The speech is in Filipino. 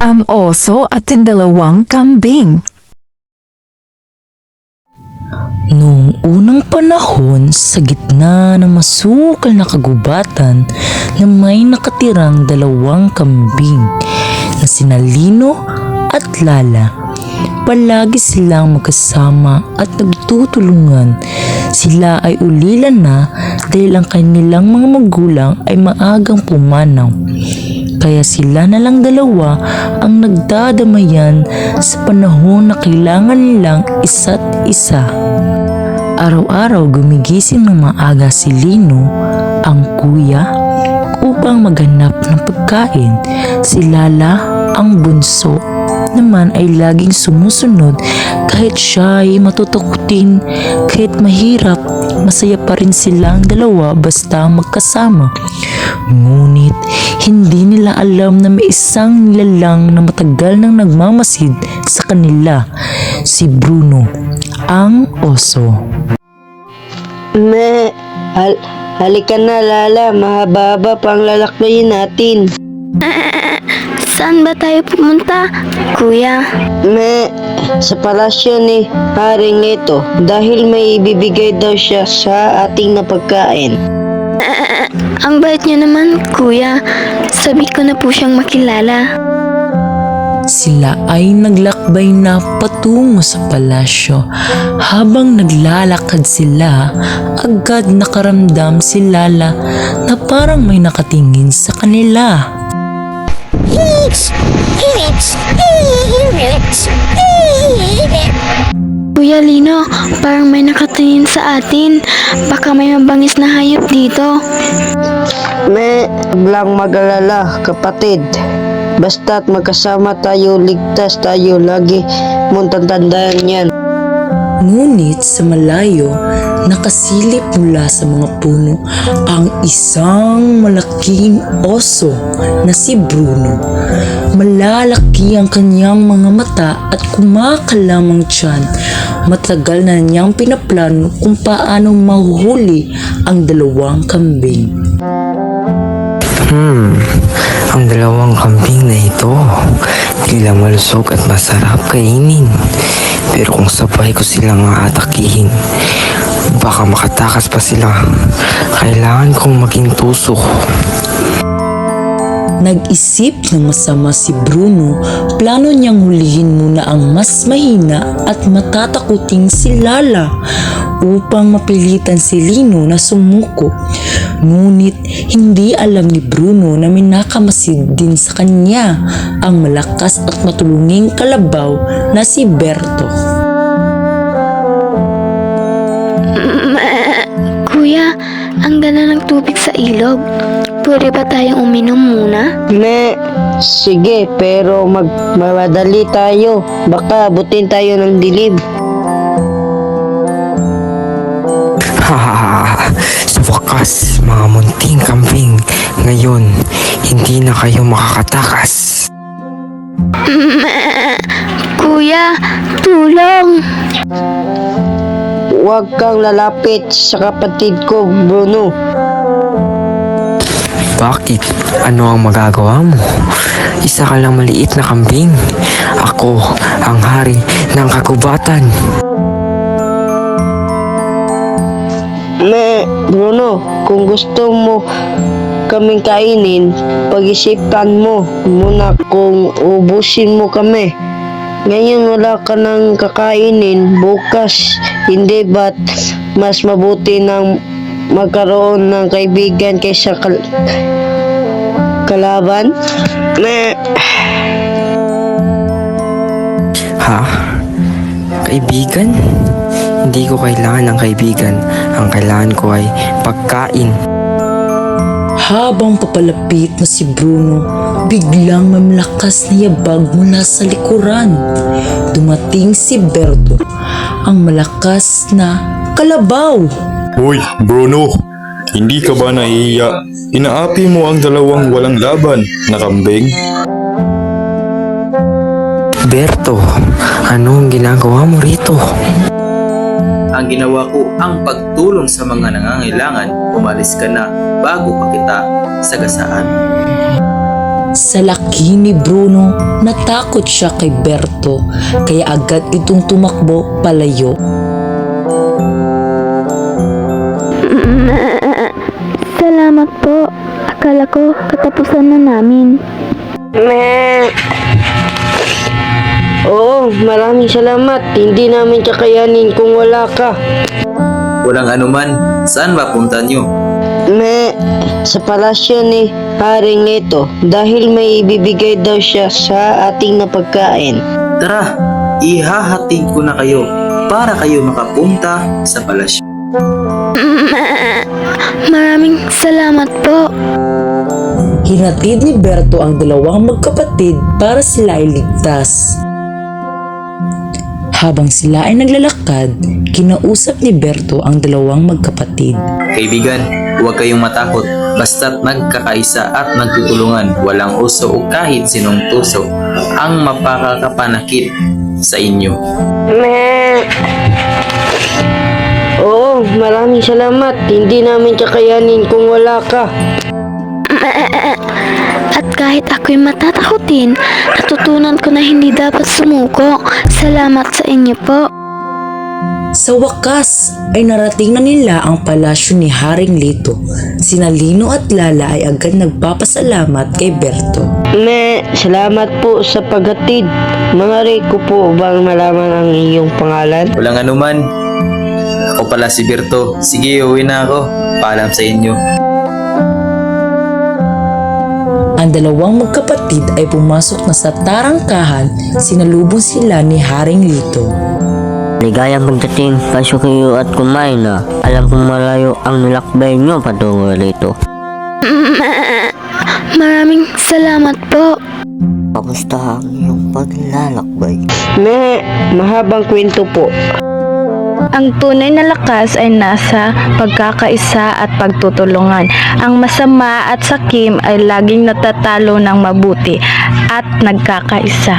ang oso at ang dalawang kambing. Noong unang panahon, sa gitna ng masukal na kagubatan na may nakatirang dalawang kambing na sina Lino at Lala. Palagi silang magkasama at nagtutulungan. Sila ay ulila na dahil ang kanilang mga magulang ay maagang pumanaw. Kaya sila na lang dalawa ang nagdadamayan sa panahon na kailangan nilang isa't isa. Araw-araw gumigising ng maaga si Lino, ang kuya, upang maghanap ng pagkain. Si Lala, ang bunso, naman ay laging sumusunod kahit siya ay matutukutin, kahit mahirap, masaya pa rin silang dalawa basta magkasama. Ngunit hindi nila alam na may isang nilalang na matagal nang nagmamasid sa kanila, si Bruno, ang oso. Me, hal halika na Lala, mahaba-haba pang lalakbayin natin. Saan ba tayo pumunta, kuya? Me, sa palasyo ni Haring Leto dahil may ibibigay daw siya sa ating na pagkain. Ang bait niyo naman, kuya. Sabi ko na po siyang makilala. Sila ay naglakbay na patungo sa palasyo. Habang naglalakad sila, agad nakaramdam si Lala na parang may nakatingin sa kanila. Kuya Lino, parang may nakatingin sa atin. Baka may mabangis na hayop dito. Me, lang mag-alala, kapatid. Basta't magkasama tayo, ligtas tayo, lagi mong tatandaan yan. Ngunit sa malayo, nakasilip mula sa mga puno ang isang malaking oso na si Bruno. Malalaki ang kanyang mga mata at kumakalamang tiyan. Matagal na niyang pinaplano kung paano mahuhuli ang dalawang kambing. Hmm, ang dalawang kambing na ito, tila malusog at masarap kainin. Pero kung sabay ko silang aatakihin, baka makatakas pa sila. Kailangan kong maging tusok. Nag-isip ng masama si Bruno, plano niyang hulihin muna ang mas mahina at matatakuting si Lala upang mapilitan si Lino na sumuko. Ngunit hindi alam ni Bruno na minakamasid din sa kanya ang malakas at matulunging kalabaw na si Berto. Kuya, ang ganda ng tubig sa ilog. Pwede ba tayong uminom muna? Me, sige, pero mag mamadali tayo. Baka abutin tayo ng dilim. Hahaha, sa wakas, mga munting kambing, ngayon, hindi na kayo makakatakas. Kuya, tulong! Huwag kang lalapit sa kapatid ko, Bruno. Bakit? Ano ang magagawa mo? Isa ka lang maliit na kambing. Ako ang hari ng kagubatan. Me, Bruno, kung gusto mo kaming kainin, pag-isipan mo muna kung ubusin mo kami. Ngayon wala ka nang kakainin, bukas hindi ba't mas mabuti nang magkaroon ng kaibigan kaysa kal- kalaban? Me, Ha? Kaibigan? Hindi ko kailangan ng kaibigan. Ang kailangan ko ay pagkain. Habang papalapit na si Bruno, biglang may malakas na yabag mula sa likuran. Dumating si Berto, ang malakas na kalabaw. Hoy, Bruno! Hindi ka ba nahihiya? Inaapi mo ang dalawang walang laban na kambing? Berto, anong ginagawa mo rito? Ang ginawa ko ang pagtulong sa mga nangangailangan. Umalis ka na bago pa kita sagasaan. Sa laki ni Bruno, natakot siya kay Berto kaya agad itong tumakbo palayo. Salamat po. Akala ko katapusan na namin. Me. Oo, maraming salamat. Hindi namin kakayanin kung wala ka. Walang anuman. Saan ba punta nyo? Me, sa palasyo ni Haring ito dahil may ibibigay daw siya sa ating napagkain. Tara, ihahatid ko na kayo para kayo makapunta sa palasyo. Maraming salamat po. Hinatid ni Berto ang dalawang magkapatid para sila ay ligtas. Habang sila ay naglalakad, kinausap ni Berto ang dalawang magkapatid. Kaibigan, huwag kayong matakot. Basta't nagkakaisa at nagtutulungan, walang uso o kahit sinong tuso ang mapakakapanakit sa inyo. Me. Oo, maraming salamat. Hindi namin kakayanin kung wala ka. At kahit ako'y matatakutin, natutunan ko na hindi dapat sumuko. Salamat sa inyo po. Sa wakas ay narating na nila ang palasyo ni Haring Lito. Sina Lino at Lala ay agad nagpapasalamat kay Berto. Me, salamat po sa paghatid. Mga ko po bang malaman ang iyong pangalan? Walang anuman. Pala si Berto. Sige, uwi na ako. Paalam sa inyo. Ang dalawang magkapatid ay pumasok na sa tarangkahan, sinalubong sila ni Haring Lito. Ligayang pagdating, pasok kayo at kumain na. Alam kong malayo ang nilakbay nyo patungo rito. Maraming salamat po. Kamusta ang iyong paglalakbay? Me, mahabang kwento po. Ang tunay na lakas ay nasa pagkakaisa at pagtutulungan. Ang masama at sakim ay laging natatalo ng mabuti at nagkakaisa.